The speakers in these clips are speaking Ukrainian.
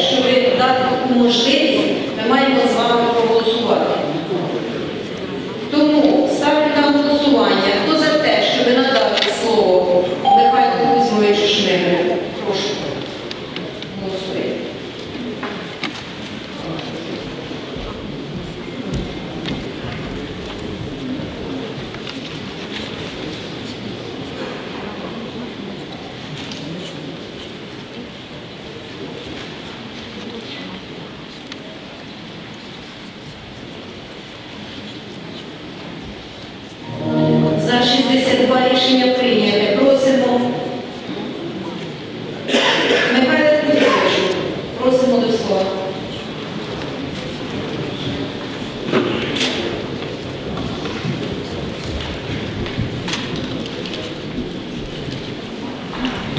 щоб дати таку можливість, ми маємо з вами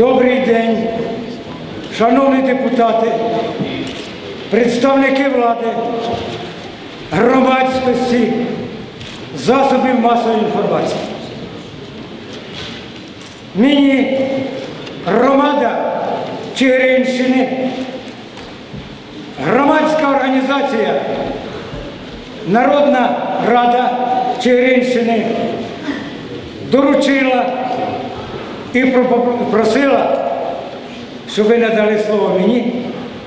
Добрий день, шановні депутати, представники влади, громадськості, засобів масової інформації. Мені громада Чигиринщини, громадська організація Народна Рада Чигиринщини доручила і просила, щоб ви надали слово мені,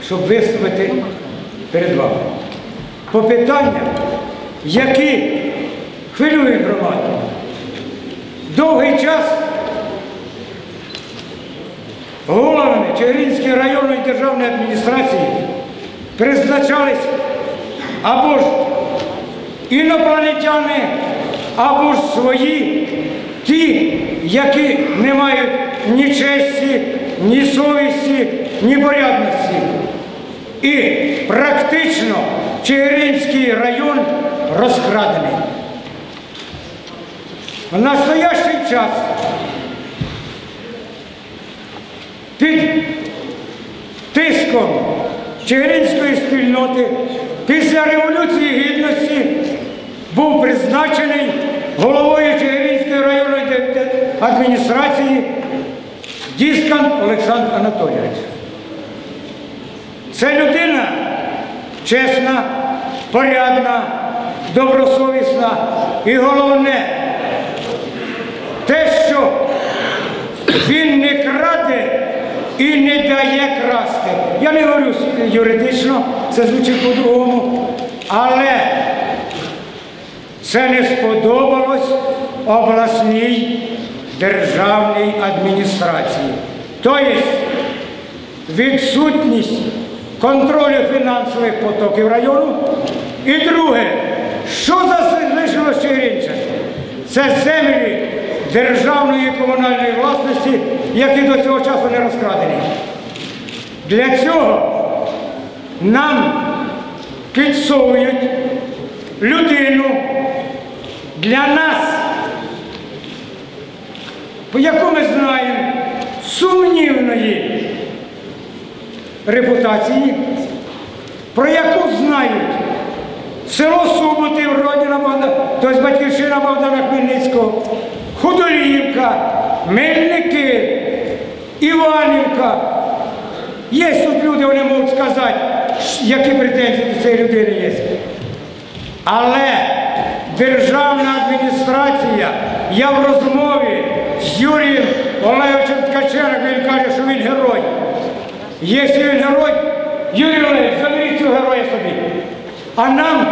щоб виступити перед вами. По питанням, які хвилюють громаду. Довгий час головами Чигиринської районної державної адміністрації призначались або ж інопланетяни, або ж свої, ті, які не мають ні честі, ні совісті, ні порядності. І практично Чигиринський район розкрадений. В настоящий час під тиском Чигиринської спільноти після Революції Гідності був призначений головою Чигиринської адміністрації Діскант Олександр Анатолійович. Це людина чесна, порядна, добросовісна і головне те, що він не краде і не дає красти. Я не говорю юридично, це звучить по-другому, але це не сподобалось обласній державній адміністрації. Тобто відсутність контролю фінансових потоків району. І друге, що залишилось Чигиринча? Це землі державної і комунальної власності, які до цього часу не розкрадені. Для цього нам підсовують людину для нас, по яку ми знаємо сумнівної репутації, про яку знають село Суботів, родина Богдана, тобто батьківщина Богдана Хмельницького, Худолівка, Мельники, Іванівка. Є тут люди, вони можуть сказати, які претензії до цієї людини є. Але державна адміністрація, я в розмові з Юрієм Олеговичем Ткаченком, він каже, що він герой. Якщо він герой, Юрій Олегович, заберіть цього героя собі. А нам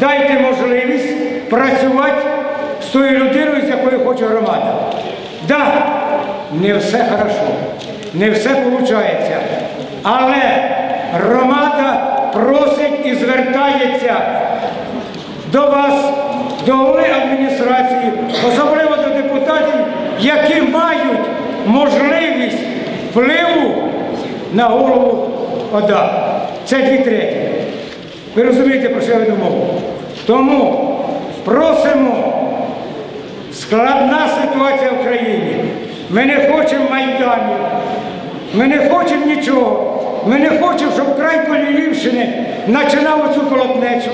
дайте можливість працювати з тою людиною, з якою хоче громада. Да, не все хорошо, не все виходить. Але громада просить і звертається до вас, до голови адміністрації, особливо до депутатів, які мають можливість впливу на голову ОДА. Це дві треті. Ви розумієте, про що я веду мову? Тому просимо складна ситуація в країні. Ми не хочемо майданів, ми не хочемо нічого. Ми не хочемо, щоб край Коліївщини починав оцю колотнечу.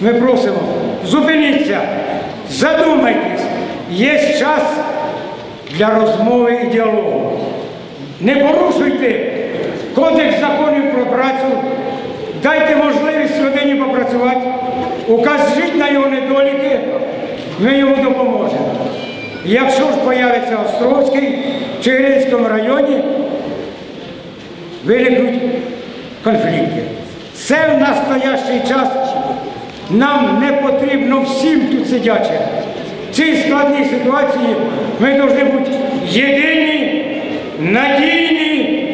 Ми просимо, зупиніться, задумайтесь, є час для розмови і діалогу. Не порушуйте кодекс законів про працю дайте можливість людині попрацювати, укажіть на його недоліки, ми йому допоможемо. Якщо ж появиться Островський в Чигиринському районі, виникнуть конфлікти. Це в настоящий час нам не потрібно всім тут сидячим. В цій складній ситуації ми повинні бути єдині, надійні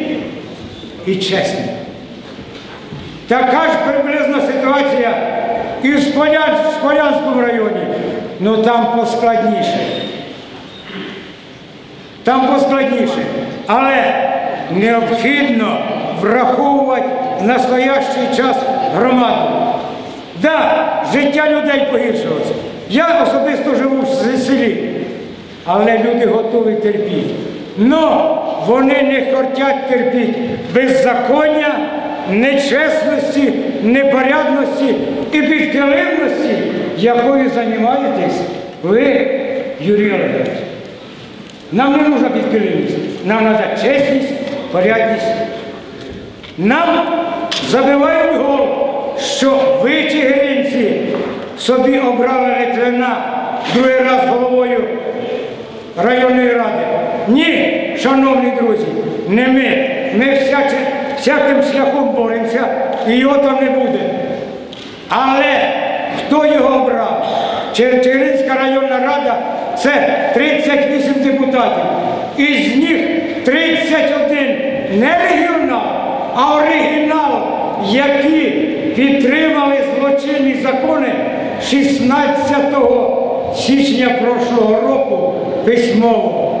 і чесні. Така ж приблизна ситуація і в Сполян- Сполянському районі, ну там поскладніше. Там поскладніше. Але необхідно враховувати настоящий час громаду. Да, життя людей погіршилося. Я особисто живу в селі, але люди готові терпіти. Но вони не хочуть терпіти беззаконня, нечесності, непорядності і підкилимності, якою займаєтесь ви, Юрій Олегович. Нам не нужна підкилимність, нам треба чесність, порядність. Нам забивають голову, що ви, чигиринці, собі обрали Литвина другий раз головою районної ради. Ні, шановні друзі, не ми. Ми всяче, всяким шляхом боремося і його там не буде. Але хто його обрав? Черчигинська районна рада це 38 депутатів. Із них 31 не регіонал, а оригінал, які підтримали злочинні закони 16 січня прошлого року письмово.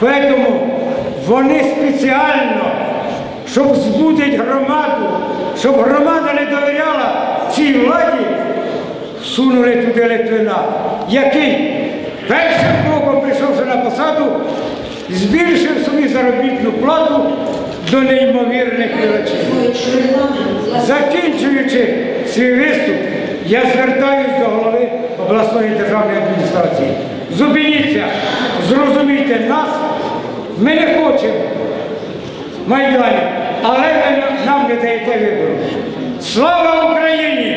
Тому вони спеціально щоб збудити громаду, щоб громада не довіряла цій владі, всунули туди Литвина, який першим кроком прийшовши на посаду, збільшив собі заробітну плату до неймовірних величин. Закінчуючи свій виступ, я звертаюсь до голови обласної державної адміністрації. Зупиніться, зрозумійте нас, ми не хочемо Майдані, але нам не даєте вибору. Слава Україні!